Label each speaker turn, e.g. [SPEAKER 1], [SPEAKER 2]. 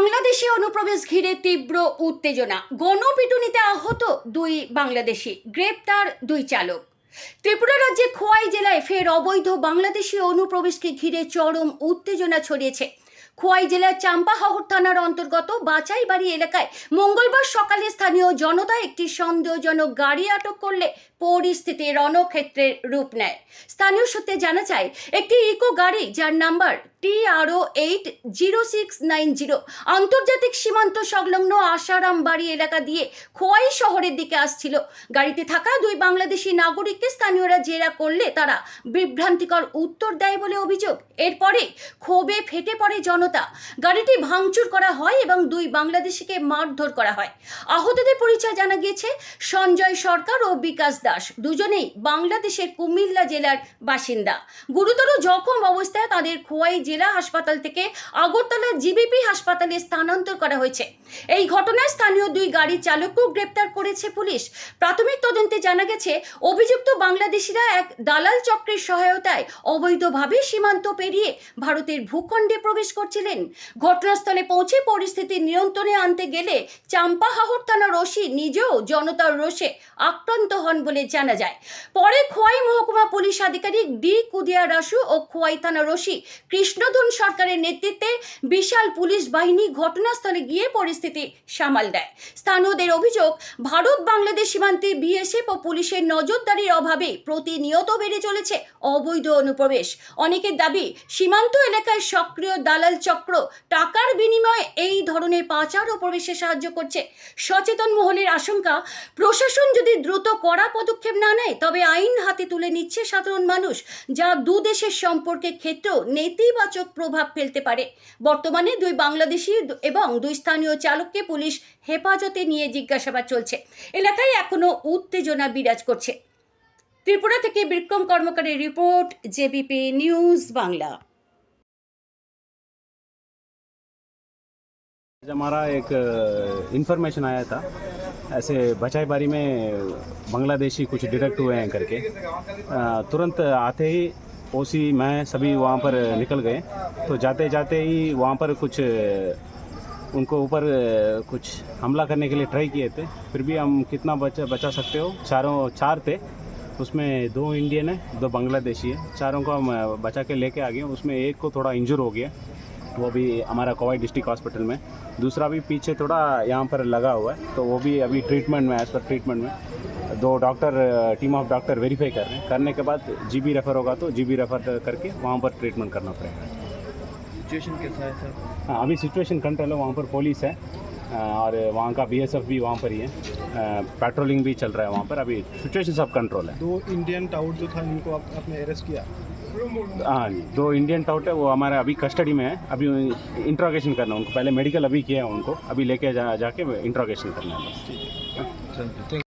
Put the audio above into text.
[SPEAKER 1] বাংলাদেশে অনুপ্রবেশ ঘিরে তীব্র উত্তেজনা। গণপিটুনিতে আহত দুই বাংলাদেশি, গ্রেপ্তার দুই চালক। ত্রিপুরা রাজ্যে খোয়াই জেলায় ফের অবৈধ বাংলাদেশি অনুপ্রবেশকে ঘিরে চরম উত্তেজনা ছড়িয়েছে। খোয়াই জেলার চাম্পাহাওর থানার অন্তর্গত বাচাইবাড়ি এলাকায় মঙ্গলবার সকালে স্থানীয় জনতা একটি সন্দেহজনক গাড়ি আটক করলে পরিস্থিতি রণক্ষেত্রের রূপ নেয়। স্থানীয় সূত্রে জানা যায়, একটি ইকো গাড়ি যার নাম্বার টি আরও eight zero six nine zero আন্তর্জাতিক সীমান্ত সংলগ্ন আশারাম বাড়ি এলাকা দিয়ে খোয়াই শহরের দিকে আসছিল। গাড়িতে থাকা দুই বাংলাদেশি নাগরিককে স্থানীয়রা জেরা করলে তারা বিভ্রান্তিকর উত্তর দেয় বলে অভিযোগ। এরপরে ক্ষোভে ফেটে পড়ে জনতা। গাড়িটি ভাঙচুর করা হয় এবং দুই বাংলাদেশিকে মারধর করা হয়। আহতদের পরিচয় জানা গিয়েছে সঞ্জয় সরকার ও বিকাশ দাস। দুজনেই বাংলাদেশের কুমিল্লা জেলার বাসিন্দা। গুরুতর জখম অবস্থায় তাদের খোয়াই জেলা হাসপাতাল থেকে আগরতলা জিবিপি হাসপাতালে স্থানান্তর করা হয়েছে। এই ঘটনায় স্থানীয় দুই গাড়ির চালককেও গ্রেপ্তার করেছে পুলিশ। প্রাথমিক তদন্তে জানা গেছে, অভিযুক্ত বাংলাদেশিরা এক দালাল চক্রের সহায়তায় অবৈধভাবে সীমান্ত পেরিয়ে ভারতের ভূখণ্ডে প্রবেশ করছিলেন। ঘটনাস্থলে পৌঁছে পরিস্থিতি নিয়ন্ত্রণে আনতে গেলে চাম্পাহাহর থানার ওসি নিজেও জনতার রোষে আক্রান্ত হন বলে জানা যায়। পরে খোয়াই মহকুমা পুলিশ আধিকারিক ডি কুদিয়া রাসু ও খোয়াই থানার ওসি কৃষ্ণধন সরকারের নেতৃত্বে বিশাল পুলিশ বাহিনী ঘটনাস্থলে গিয়ে পরিস্থিতি সামাল দেয়। স্থানীয়দের অভিযোগ ভারত বাংলাদেশ সীমান্তে বিএসএফ ও পুলিশের নজরদারির অভাবে প্রতিনিয়ত বেড়ে চলেছে অবৈধ অনুপ্রবেশ। অনেকের দাবি, সীমান্ত এলাকায় সক্রিয় দালাল চক্র টাকার বিনিময়ে এই ধরনের পাচার ও প্রবেশে সাহায্য করছে। সচেতন মহলের আশঙ্কা, প্রশাসন যদি দ্রুত কড়া পদক্ষেপ না নেয়, তবে আইন হাতে তুলে নিচ্ছে সাধারণ মানুষ, যা দু দেশের সম্পর্কের ক্ষেত্রেও নেতিবাচক প্রভাব ফেলতে পারে। বর্তমানে দুই বাংলাদেশি এবং দুই স্থানীয় চালককে পুলিশ হেফাজতে নিয়ে জিজ্ঞাসাবাদ চলছে। এলাকায় এখনো উত্তেজনা বিরাজ করছে ত্রিপুরা থেকে বিক্রম কর্মকারের রিপোর্ট জেবিপি নিউজ বাংলা
[SPEAKER 2] आज हमारा एक इन्फॉर्मेशन आया था ऐसे बचाई बारी में बांग्लादेशी कुछ डिटेक्ट हुए हैं करके अ, तुरंत आते ही ओसी मैं सभी वहाँ पर निकल गए तो जाते जाते ही वहाँ पर कुछ अ, उनको ऊपर कुछ हमला करने के लिए ट्राई किए थे। फिर भी हम कितना बचा बचा सकते हो? चारों, चार थे। उसमें दो इंडियन है, दो बांग्लादेशी है। चारों को हम बचा के लेके आ गए उसमें एक को थोड़ा इंजर हो गया। वो भी हमारा कोवाई डिस्ट्रिक्ट हॉस्पिटल में। दूसरा भी पीछे थोड़ा यहाँ पर लगा हुआ है। तो वो भी अभी ट्रीटमेंट में एज पर ट्रीटमेंट में। दो doctor team of doctor verify कर रहे हैं। करने के बाद जीबी रेफर होगा तो जीबी रेफर करके वहाँ पर ट्रीटमेंट करना पड़ेगा।
[SPEAKER 3] सिचुएशन कैसा है सर
[SPEAKER 2] हाँ अभी सिचुएशन कंट्रोल है वहाँ पर पुलिस है और वहाँ का बीएसएफ भी वहाँ पर ही है पेट्रोलिंग भी चल रहा है वहाँ पर अभी सिचुएशन सब कंट्रोल है।
[SPEAKER 3] दो इंडियन टाउट जो था इनको आप, आपने अरेस्ट किया?
[SPEAKER 2] हाँ जी दो इंडियन टाउट है वो हमारे अभी कस्टडी में है अभी इंट्रोगेशन करना है उनको पहले मेडिकल अभी किया है उनको अभी लेके जा जाके इंट्रोगेशन करना है। बस